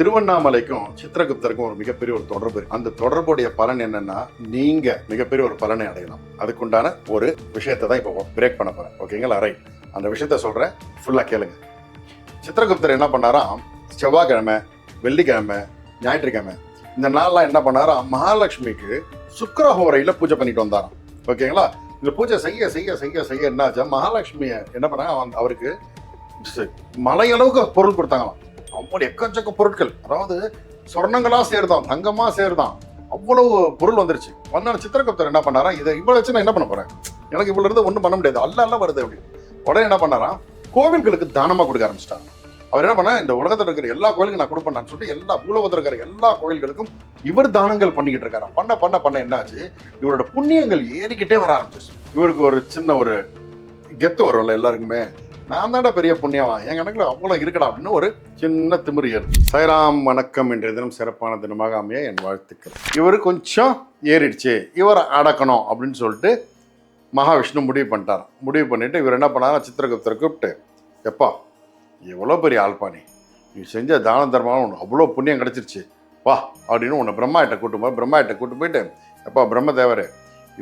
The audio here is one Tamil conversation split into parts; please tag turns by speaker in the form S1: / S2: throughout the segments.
S1: திருவண்ணாமலைக்கும் சித்திரகுப்தருக்கும் ஒரு மிகப்பெரிய ஒரு தொடர்பு இருக்கு. அந்த தொடர்புடைய பலன் என்னன்னா நீங்க மிகப்பெரிய ஒரு பலனை அடையலாம். அதுக்குண்டான ஒரு விஷயத்தை தான் இப்போ பிரேக் பண்ண போறேன். ஓகேங்களா ரைட் அந்த விஷயத்த சொல்றேன். ஃபுல்லா கேளுங்க. சித்திரகுப்தர் என்ன பண்ணாராம்? செவ்வாய்க்கிழமை வெள்ளிக்கிழமை ஞாயிற்றுக்கிழமை. இந்த நாள்லாம் என்ன பண்ணாராம்? மகாலட்சுமிக்கு சுக்கரஹோரையில பூஜை பண்ணிட்டு வந்தாராம். ஓகேங்களா இந்த பூஜை செய்ய செய்ய செய்ய செய்ய என்னாச்சா? மகாலட்சுமியை என்ன பண்ணாங்க? அவருக்கு மலையளவுக்கு பொருள் கொடுத்தாங்களாம். அவ்வளவு எக்கச்சக்க பொருட்கள். அதாவது சொர்ணங்களா சேருதான் தங்கமா சேருதான். அவ்வளவு பொருள் வந்துருச்சு. வந்தான சித்திரகுப்தர் என்ன பண்ணாரா இதை இவ்வளவு வச்சு நான் என்ன பண்ண போறேன்? எனக்கு இவ்வளவு இருந்து ஒண்ணும் பண்ண முடியாது. அல்ல அல்ல வருது அப்படின்னு. உடனே என்ன பண்ணாரா கோவில்களுக்கு தானமா கொடுக்க ஆரம்பிச்சிட்டாங்க அவர் என்ன பண்ண இந்த உலகத்தில் இருக்கிற எல்லா கோயிலுக்கும் நான் கொடுப்பேன் சொல்லிட்டு எல்லா பூலோகத்தில் இருக்கிற எல்லா கோயில்களுக்கும் இவர் தானங்கள் பண்ணிக்கிட்டு இருக்காரு. பண்ண பண்ண பண்ண என்னாச்சு இவரோட புண்ணியங்கள் ஏறிக்கிட்டே வர ஆரம்பிச்சிச்சு இவருக்கு ஒரு சின்ன ஒரு கெத்து வரும்ல எல்லாருக்குமே. நான் தான்டா பெரிய புண்ணியவான் என் கணக்குல அவ்வளோ இருக்கடா அப்படின்னு ஒரு சின்ன திமிரியர் சைராம் வணக்கம். என்ற தினம் சிறப்பான தினமாக அமைய என் வாழ்த்துக்கள். இவர் கொஞ்சம் ஏறிடுச்சு. இவரை அடக்கணும் அப்படின்னு சொல்லிட்டு மகாவிஷ்ணு முடிவு பண்ணிட்டார் முடிவு பண்ணிட்டு இவர் என்ன பண்ணார் சித்திரகுப்தரை கூப்பிட்டு எப்பா எவ்வளோ பெரிய ஆள்பா நீ செஞ்ச தான தர்மம் உனக்கு அவ்வளோ புண்ணியம் கிடச்சிருச்சு. வா அப்படின்னு உன்னை பிரம்மாயிட்ட கூட்டு போய் பிரம்மாயிட்ட கூட்டு போயிட்டு எப்பா பிரம்மதேவர்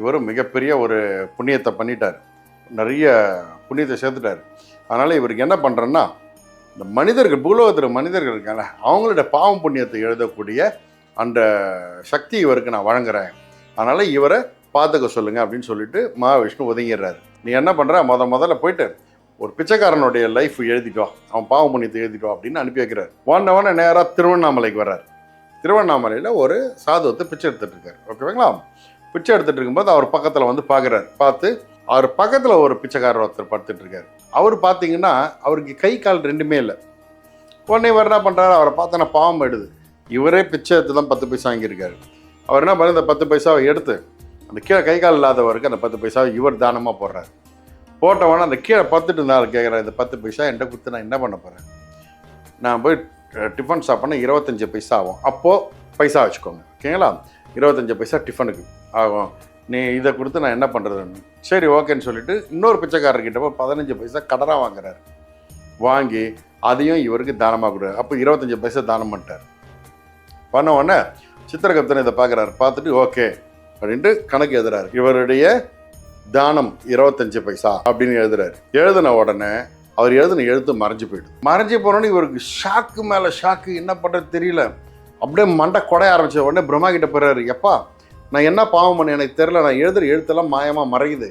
S1: இவரும் மிகப்பெரிய ஒரு புண்ணியத்தை பண்ணிட்டார். நிறைய புண்ணியத்தை சேர்த்துட்டார். அதனால் இவருக்கு என்ன பண்ணுறேன்னா இந்த மனிதர்கள் பூலோகத்தில் மனிதர்கள் இருக்காங்க அவங்களோட பாவம் புண்ணியத்தை எழுதக்கூடிய அந்த சக்தி இவருக்கு நான் வழங்குறேன். அதனால் இவரை பார்த்துக்க சொல்லுங்கள் அப்படின்னு சொல்லிட்டு மகாவிஷ்ணு ஒதுங்கிடுறாரு. நீ என்ன பண்ணுற முத முதல்ல போயிட்டு ஒரு பிச்சைக்காரனுடைய லைஃப் எழுதிட்டு அவன் பாவம் புண்ணியத்தை எழுதிட்டோ அப்படின்னு அனுப்பி வைக்கிறார். வந்தவன நேராக திருவண்ணாமலைக்கு வர்றார். திருவண்ணாமலையில் ஒரு சாதுவத்தை பிச்சை எடுத்துகிட்டு இருக்கார். ஓகேங்களா பிச்சை எடுத்துகிட்டு இருக்கும்போது அவர் பக்கத்தில் வந்து பார்க்குறாரு பார்த்து அவர் பக்கத்தில் ஒரு பிச்சைக்காரர் ஒருத்தர் படுத்துட்டு இருக்காரு. அவர் பார்த்தீங்கன்னா அவருக்கு கை கால் ரெண்டுமே இல்லை. உடனே இவர் என்ன பண்ணுறாரு அவரை பார்த்தா நான் பாவம் எடுது இவரே பிச்சை எடுத்து தான் பத்து பைசா வாங்கியிருக்காரு. அவர் என்ன பண்ணி அந்த பத்து பைசாவை எடுத்து அந்த கீழே கை கால் இல்லாதவருக்கு அந்த பத்து பைசாவை இவர் தானமாக போடுறாரு. போட்டவொடனே அந்த கீழே பத்துட்டு இருந்தாலும் கேட்குறேன் இந்த பத்து பைசா என்கிட்ட கொடுத்து நான் என்ன பண்ண போகிறேன் நான் போய் டிஃபன் சாப்பிட்னா இருபத்தஞ்சி பைசா ஆகும். அப்போது பைசா வச்சுக்கோங்க. ஓகேங்களா? இருபத்தஞ்சி பைசா டிஃபனுக்கு ஆகும். நீ இதை கொடுத்து நான் என்ன பண்ணுறதுன்னு சரி ஓகேன்னு சொல்லிட்டு இன்னொரு பிச்சைக்காரர்கிட்ட போய் பதினஞ்சு பைசா கடனாக வாங்குறாரு. வாங்கி அதையும் இவருக்கு தானமாக கொடு. அப்போ இருபத்தஞ்சி பைசா தானம் பண்ணிட்டார். பண்ண உடனே சித்திரகுப்தன் இதை பார்க்குறாரு. பார்த்துட்டு ஓகே அப்படின்ட்டு கணக்கு எழுதுறாரு. இவருடைய தானம் இருபத்தஞ்சு பைசா அப்படின்னு எழுதுறாரு. எழுதின உடனே அவர் எழுதின எழுத்து மறைஞ்சு போயிடுது. மறைஞ்சு போனோடனே இவருக்கு ஷாக்கு மேலே ஷாக்கு என்ன பண்ணுறது தெரியல. அப்படியே மண்டை கொடைய ஆரம்பிச்ச உடனே பிரம்மா கிட்ட போறாரு. எப்பா நான் என்ன பாவம் பண்ண எனக்கு தெரில நான் எழுதுற எழுத்தெல்லாம் மாயமாக மறையுது.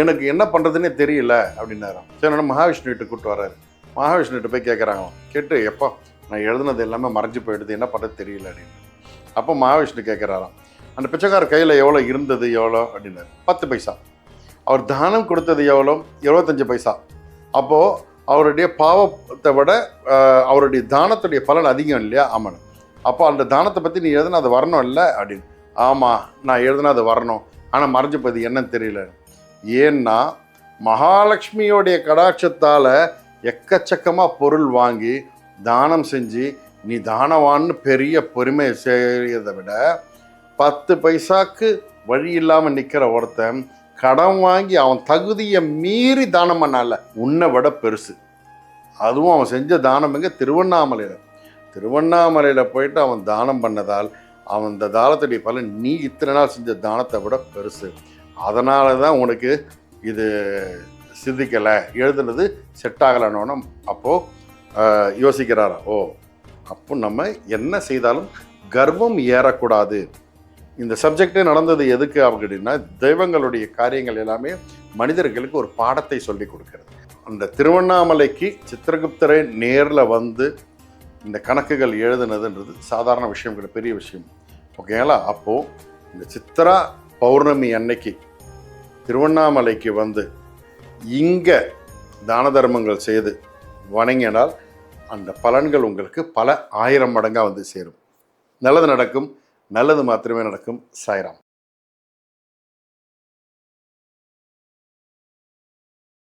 S1: எனக்கு என்ன பண்ணுறதுன்னே தெரியல அப்படின்னாராம். சரி நான் மகாவிஷ்ணு கிட்ட கூப்பிட்டு வர்றாரு. மகாவிஷ்ணு கிட்ட போய் கேட்குறாங்க கேட்டு எப்போ நான் எழுதுனது எல்லாமே மறைஞ்சு போயிடுது. என்ன பண்ணுறது தெரியல அப்படின்னு. அப்போ மகாவிஷ்ணு கேட்குறாராம் அந்த பிச்சைக்கார கையில் எவ்வளோ இருந்தது எவ்வளோ அப்படின்னாரு. பத்து பைசா. அவர் தானம் கொடுத்தது எவ்வளோ இருபத்தஞ்சி பைசா. அப்போது அவருடைய பாவத்தை விட அவருடைய தானத்துடைய பலன் அதிகம் இல்லையா? ஆமாம் அப்போ அந்த தானத்தை பற்றி நீ எழுதுனா அது வரணும் இல்லை அப்படின்னு. ஆமாம் நான் எழுதுனா அது வரணும். ஆனால் மறைஞ்சு போகுது என்னன்னு தெரியல. ஏன்னா மகாலட்சுமியோடைய கடாட்சத்தால் எக்கச்சக்கமாக பொருள் வாங்கி தானம் செஞ்சு நீ தானவான்னு பெரிய பெருமை செய்யறதை விட பத்து பைசாக்கு வழி இல்லாமல் நிற்கிற ஒருத்தன் கடன் வாங்கி அவன் தகுதியை மீறி தானம் பண்ணால உன்னை விட பெருசு. அதுவும் அவன் செஞ்ச தானம் எங்கே? திருவண்ணாமலையில். திருவண்ணாமலையில் போயிட்டு அவன் தானம் பண்ணதால் அவன் இந்த தானத்துடைய பலன் நீ இத்தனை நாள் செஞ்ச தானத்தை விட பெருசு. அதனால தான் உனக்கு இது சிந்திக்கலை. எழுதுனது செட் ஆகலைன்னு அப்போது யோசிக்கிறாரா? ஓ அப்போ நம்ம என்ன செய்தாலும் கர்வம் ஏறக்கூடாது. இந்த சப்ஜெக்டே நடந்தது எதுக்கு அப்படின்னா தெய்வங்களுடைய காரியங்கள் எல்லாமே மனிதர்களுக்கு ஒரு பாடத்தை சொல்லி கொடுக்கிறது. அந்த திருவண்ணாமலைக்கு சித்திரகுப்தரை நேரில் வந்து இந்த கணக்குகள் எழுதுனதுன்றது சாதாரண விஷயம் கிடையாது பெரிய விஷயம். ஓகேங்களா? அப்போது இந்த சித்ரா பௌர்ணமி அன்னைக்கு திருவண்ணாமலைக்கு வந்து இங்கே தான தர்மங்கள் செய்து வணங்கினால் அந்த பலன்கள் உங்களுக்கு பல ஆயிரம் மடங்காக வந்து சேரும். நல்லது நடக்கும் நல்லது மாத்திரமே நடக்கும் சாய்ராம்.